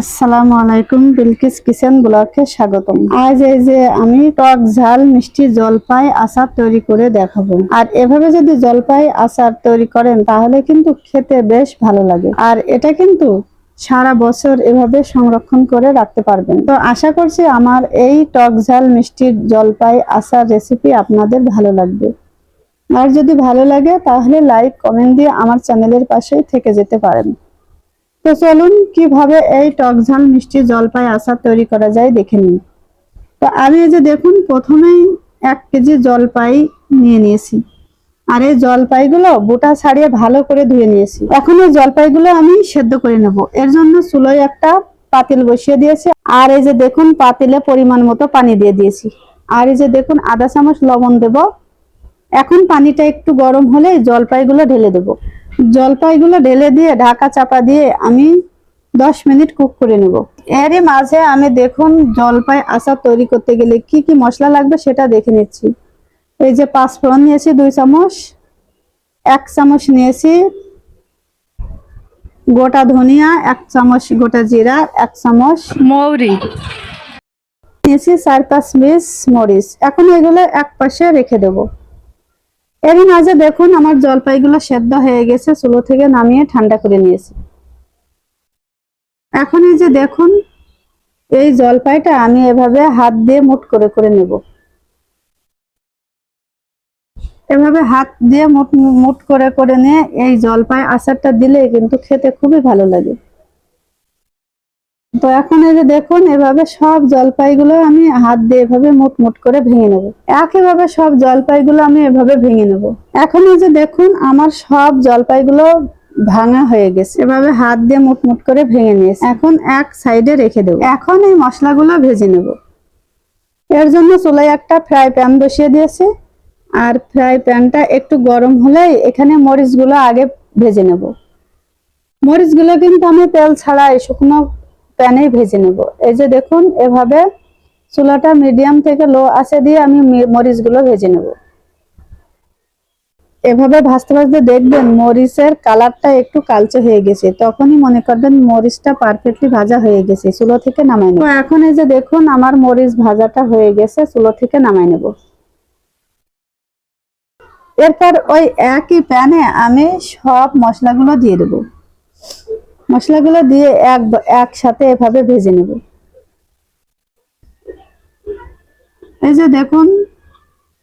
আসসালামু আলাইকুম, বিলকিস কিচেন ব্লকে স্বাগতম। আজ এই যে আমি টক ঝাল, মিষ্টি জলপাই, আচার তৈরি করে দেখাবো। আর এভাবে যদি জলপাই, আচার তৈরি করেন, তাহলে কিন্তু খেতে বেশ ভালো লাগে। আর এটা কিন্তু সারা বছর এভাবে সংরক্ষণ করে রাখতে পারবেন। তো আশা করছি আমার এই টক ঝাল মিষ্টির জলপাই, আচার রেসিপি আপনাদের ভালো লাগবে। আর যদি ভালো লাগে, তাহলে লাইক কমেন্ট দিয়ে আমার চ্যানেলের পাশেই থেকে যেতে পারেন। তো চলুন কীভাবে এই টক ঝাল মিষ্টি জলপাই আচার তৈরি করা যায় দেখে নিন তো আমি এই যে দেখুন, প্রথমেই এক কেজি জলপাই নিয়ে নিয়েছি। আর এই জলপাইগুলো বোটা ছাড়িয়ে ভালো করে ধুয়ে নিয়েছি। এখন এই জলপাইগুলো আমি সেদ্ধ করে নেব। এর জন্য চুলোয় একটা পাতিল বসিয়ে দিয়েছি। আর এই যে দেখুন, পাতিলে পরিমাণ মতো পানি দিয়ে দিয়েছি। আর এই যে দেখুন, আধা চামচ লবণ দেব। এখন পানিটা একটু গরম হলে জলপাইগুলো ঢেলে দেব। জলপাইগুলো ঢেলে দিয়ে ঢাকা চাপা দিয়ে আমি দশ মিনিট কুক করে নেব। এরই মাঝে আমি দেখুন জলপাই আচার তৈরি করতে গেলে কি কি মশলা লাগবে সেটা দেখে নিচ্ছি। এই যে পাঁচ ফোড়ন নিয়েছি দুই চামচ এক চামচ নিয়েছি গোটা ধনিয়া এক চামচ গোটা জিরা এক চামচ মৌরি। নিয়েছি চার পাঁচ পিস মরিচ। এখন এগুলো এক পাশে রেখে দেব। এর মাঝে দেখুন আমার জলপাইগুলো সেদ্ধ হয়ে গেছে, চুলো থেকে নামিয়ে ঠান্ডা করে নিয়েছি। এখন এই যে দেখুন, এই জলপাইটা আমি এভাবে হাত দিয়ে মুট করে করে নেব। এভাবে হাত দিয়ে মুট মুট করে করে নিয়ে এই জলপাই আচারটা দিলে কিন্তু খেতে খুবই ভালো লাগে। তো এখন এই যে দেখুন, এভাবে সব জলপাইগুলো আমি হাত দিয়ে এভাবে মুট মুট করে ভেঙে নেব। একইভাবে সব জলপাইগুলো আমি এভাবে ভেঙে নেব। এখন এই যে দেখুন, আমার সব জলপাইগুলো ভাঙা হয়ে গেছে। এভাবে হাত দিয়ে মুট মুট করে ভেঙে নিয়েছি। এখন এক সাইডে রেখে দেবো। এখন এই মশলাগুলো ভেজে নেব। এর জন্য চুলায় একটা ফ্রাই প্যান বসিয়ে দিয়েছি। আর ফ্রাই প্যানটা একটু গরম হলেই এখানে মরিচগুলো আগে ভেজে নেব। মরিচগুলো কিন্তু আমি তেল ছাড়াই শুকনো প্যানেই ভেজে নেব। এই যে দেখুন, এভাবে চুলাটা মিডিয়াম থেকে লো আছে দিয়ে আমি মি- মরিচগুলো ভেজে নেব। এভাবে ভাজতে ভাজতে দেখবেন মরিচের কালারটা একটু কালচে হয়ে গেছে। তখনই মনে করবেন মরিচটা পারফেক্টলি ভাজা হয়ে গেছে, চুলো থেকে নামাই নেব। এখন এই যে দেখুন, আমার মরিচ ভাজাটা হয়ে গেছে, চুলো থেকে নামাই নেব। এরপর ওই একই প্যানে আমি সব মশলাগুলো দিয়ে দেবো। মশলাগুলো দিয়ে এক একসাথে এভাবে ভেজে নেব। এই যে দেখুন,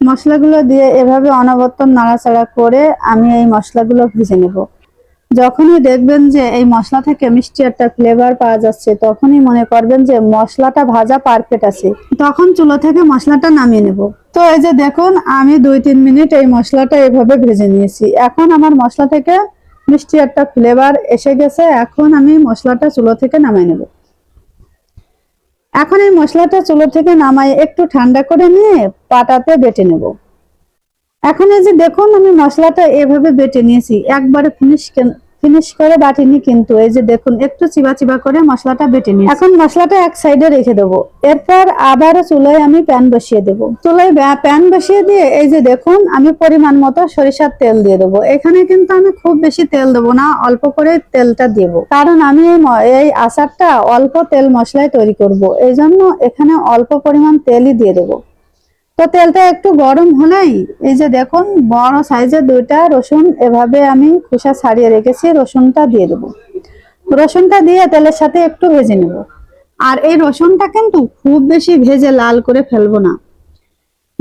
মশলাগুলো দিয়ে এভাবে অনবরত নাড়াচাড়া করে আমি এই মশলাগুলো ভেজে নেব। যখনই দেখবেন যে এই মশলা থেকে মিষ্টি একটা ফ্লেভার পাওয়া যাচ্ছে, তখনই মনে করবেন যে মশলাটা ভাজা পারফেক্ট আছে। তখন চুলো থেকে মশলাটা নামিয়ে নেব। তো এই যে দেখুন, আমি দুই তিন মিনিট এই মশলাটা এভাবে ভেজে নিয়েছি। এখন আমার মশলা থেকে মিষ্টি একটা ফ্লেভার এসে গেছে, এখন আমি মশলাটা চুলো থেকে নামাই নেব। এখন এই মশলাটা চুলো থেকে নামাই, একটু ঠান্ডা করে নিয়ে পাটাতে বেটে নেব। এখন এই যে দেখুন, আমি মশলাটা এভাবে বেটে নিয়েছি, একবারে ফিনিশ ফিনিশ করে বাটিনি কিন্তু, এই যে দেখুন, একটু চিবা চিবা করে মশলাটা বেটে নিই এখন মশলাটা এক সাইডে রেখে দেবো। এরপর আবারও চুলায় আমি প্যান বসিয়ে দেবো। চুলায় প্যান বসিয়ে দিয়ে এই যে দেখুন, আমি পরিমাণ মতো সরিষার তেল দিয়ে দেবো। এখানে কিন্তু আমি খুব বেশি তেল দেবো না, অল্প করে তেলটা দেবো। কারণ আমি এই এই আচারটা অল্প তেল মশলায় তৈরি করব। এই জন্য এখানে অল্প পরিমাণ তেলই দিয়ে দেবো। তো তেলটা একটু গরম হলেই, এই যে দেখুন, বড় সাইজের দুইটা রসুন এভাবে আমি খোসা ছাড়িয়ে রেখেছি, রসুনটা দিয়ে দেবো। রসুনটা দিয়ে তেলের সাথে একটু ভেজে নেব। আর এই রসুনটা কিন্তু খুব বেশি ভেজে লাল করে ফেলব না।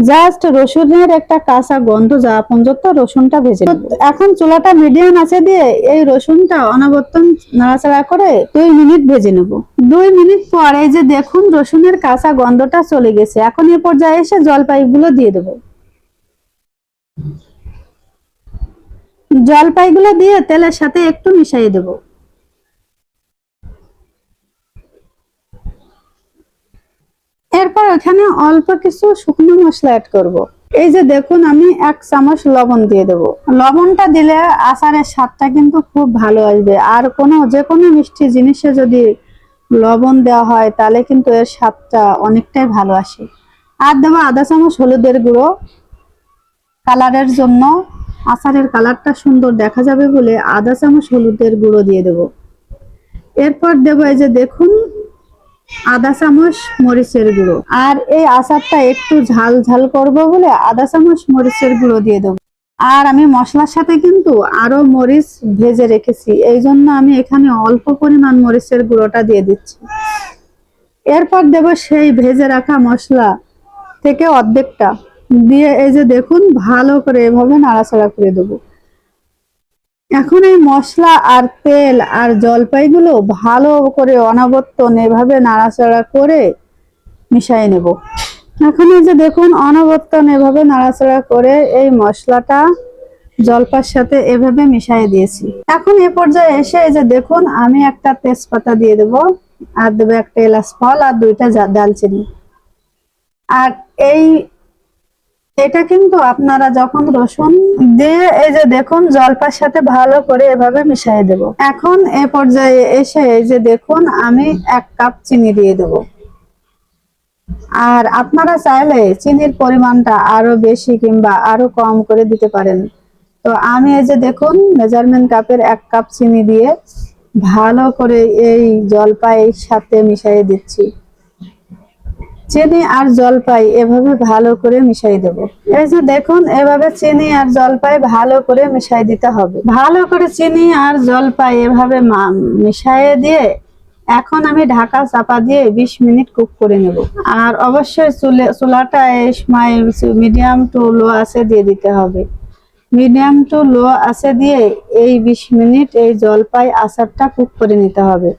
জাস্ট রসুনের একটা কাঁচা গন্ধ, যা পর্যন্ত রসুনটা ভেজে এখন চুলাটা মিডিয়াম আছে দিয়ে এই রসুনটা অনাবর্তন নাড়াচাড়া করে দুই মিনিট ভেজে নেব। দুই মিনিট পর এই যে দেখুন রসুনের কাঁচা গন্ধটা চলে গেছে। এখন এ পর্যায়ে এসে জলপাইগুলো দিয়ে দেবো। জলপাইগুলো দিয়ে তেলের সাথে একটু মিশিয়ে দেবো এরপর এখানে অল্প কিছু শুকনো মশলা অ্যাড করব। এই যে দেখুন, আমি এক চামচ লবণ দিয়ে দেবো। লবণটা দিলে আচারের স্বাদটা কিন্তু খুব ভালো আসবে। আর কোনো, যে কোনো মিষ্টি জিনিসে যদি লবণ দেওয়া হয়, তাহলে কিন্তু এর স্বাদটা অনেকটাই ভালো আসে। আর দেবো আধা চামচ হলুদের গুঁড়ো। কালারের জন্য আচারের কালারটা সুন্দর দেখা যাবে বলে আধা চামচ হলুদের গুঁড়ো দিয়ে দেবো। এরপর দেবো এই যে দেখুন আধা চামচ, মরিচের গুঁড়ো। আর এই আচারটা একটু ঝাল ঝাল করব বলে আধা চামচ, মরিচের গুঁড়ো দিয়ে দেবো। আর আমি মশলার সাথে কিন্তু আরও মরিচ ভেজে রেখেছি। এই জন্য আমি এখানে অল্প পরিমাণ মরিচের গুঁড়োটা দিয়ে দিচ্ছি। এরপর দেব সেই ভেজে রাখা মশলা থেকে অর্ধেকটা। দিয়ে এই যে দেখুন, ভালো করে এভাবে নাড়াচাড়া করে দেবো। এখন এই মশলা আর তেল আর জলপাইগুলো ভালো করে অনাবর্তন এভাবে নাড়াচাড়া করে মিশিয়ে নেব। এখন এই যে দেখুন অনাবর্তন এভাবে নাড়াচাড়া করে এই মশলাটা জলপার সাথে এভাবে মিশিয়ে দিয়েছি। এখন এ পর্যায়ে এসে এই যে দেখুন, আমি একটা তেজপাতা দিয়ে দেব আর দেবো একটা এলাচ ফল আর দুইটা দালচিনি। আর এই এটা কিন্তু আপনারা যখন রসুন দিয়ে এই যে দেখুন, জলপার সাথে ভালো করে এভাবে মিশিয়ে দেব। এখন এ পর্যায়ে এসে এই যে দেখুন, আমি এক কাপ চিনি দিয়ে দেব। আর আপনারা চাইলে চিনির পরিমাণটা আরও বেশি কিংবা আরও কম করে দিতে পারেন। তো আমি এই যে দেখুন, মেজারমেন্ট কাপের এক কাপ চিনি দিয়ে ভালো করে এই জলপাইয়ের সাথে মিশিয়ে দিচ্ছি। চিনি আর জলপাই এভাবে ভালো করে মিশাই দেব। এই যে দেখুন, এভাবে চিনি আর জলপাই ভালো করে মিশাই দিতে হবে। ভালো করে চিনি আর জলপাই এভাবে মিশাইয়ে দিয়ে এখন আমি ঢাকা চাপা দিয়ে 20 মিনিট কুক করে নেব। আর অবশ্যই চুলে চুলাটা সময় মিডিয়াম টু লো আছে দিয়ে দিতে হবে। মিডিয়াম টু লো আছে দিয়ে এই 20 মিনিট এই জলপাই আচারটা কুক করে নিতে হবে।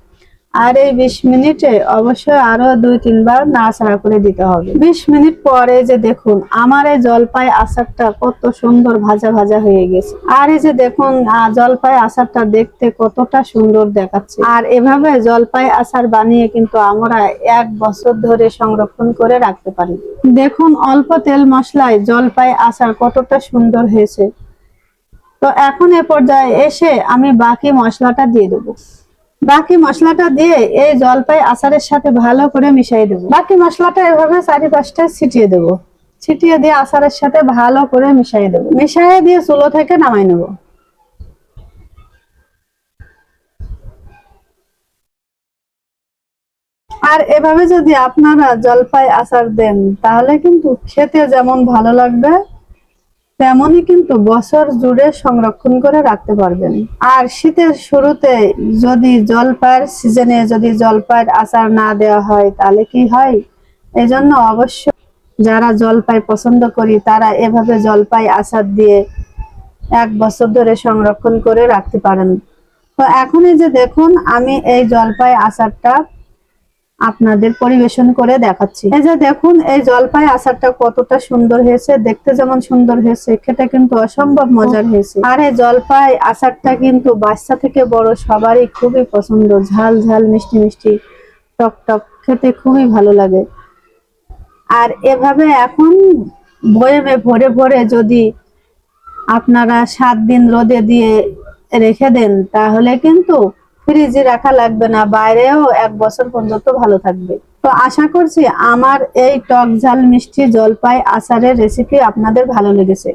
আর এই বিশ মিনিটে অবশ্যই আরও দুই, তিনবার নাড়াচাড়া করে দিতে হবে। বিশ মিনিট পরে যে দেখুন, আমার এই জলপাই আচারটা কত সুন্দর ভাজা ভাজা হয়ে গেছে। আর এই যে দেখুন জলপাই আচারটা দেখতে কতটা সুন্দর দেখাচ্ছে। আর এভাবে জলপাই আচার বানিয়ে কিন্তু আমরা এক বছর ধরে সংরক্ষণ করে রাখতে পারি। দেখুন, অল্প তেল মশলায় জলপাই আচার কতটা সুন্দর হয়েছে। তো এখন এ পর্যায়ে এসে আমি বাকি মশলাটা দিয়ে দেবো। বাকি মশলাটা দিয়ে এই জলপাই আচারের সাথে ভালো করে মিশিয়ে দেবো। বাকি মশলাটা এভাবে চারিপাশটা ছিটিয়ে দেবো। ছিটিয়ে দিয়ে আচারের সাথে ভালো করে মিশিয়ে দেবো। মিশিয়ে দিয়ে চুলো থেকে নামাই নেব। আর এভাবে যদি আপনারা জলপাই আচার দেন, তাহলে কিন্তু খেতে যেমন ভালো লাগবে তেমনই কিন্তু বছর জুড়ে সংরক্ষণ করে রাখতে পারবেন। আর শীতের শুরুতে যদি জলপাইয়ের সিজনে যদি জলপাইয়ের আচার না দেওয়া হয়, তাহলে কি হয়? এই জন্য অবশ্য যারা জলপাই পছন্দ করি, তারা এভাবে জলপাই আচার দিয়ে এক বছর ধরে সংরক্ষণ করে রাখতে পারেন। তো এখন এই যে দেখুন, আমি এই জলপাই আচারটা আপনাদের পরিবেশন করে দেখাচ্ছি। এই যে দেখুন, এই জলপাই আচারটা কতটা সুন্দর হয়েছে, দেখতে যেমন সুন্দর হয়েছে, খেতে কিন্তু অসম্ভব মজার হয়েছে। আর এই জলপাই আচারটা কিন্তু বাচ্চা থেকে বড় সবারই খুবই পছন্দ। ঝাল ঝাল, মিষ্টি মিষ্টি, টক টক, খেতে খুবই ভালো লাগে। আর এভাবে এখন বয়েমে ভরে ভরে যদি আপনারা সাত দিন রোদে দিয়ে রেখে দেন, তাহলে কিন্তু ফ্রিজে রাখা লাগবে না, বাইরেও এক বছর পর্যন্ত ভালো থাকবে। তো আশা করছি আমার এই টক ঝাল মিষ্টি জলপাই আচারের রেসিপি আপনাদের ভালো লেগেছে।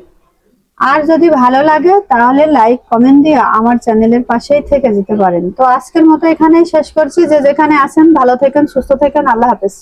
আর যদি ভালো লাগে, তাহলে লাইক কমেন্ট দিয়ে আমার চ্যানেলের পাশেই থেকে যেতে পারেন। তো আজকের মতো এখানেই শেষ করছি। যে যেখানে আছেন, ভালো থেকেন, সুস্থ থাকেন, আল্লাহ হাফেজ।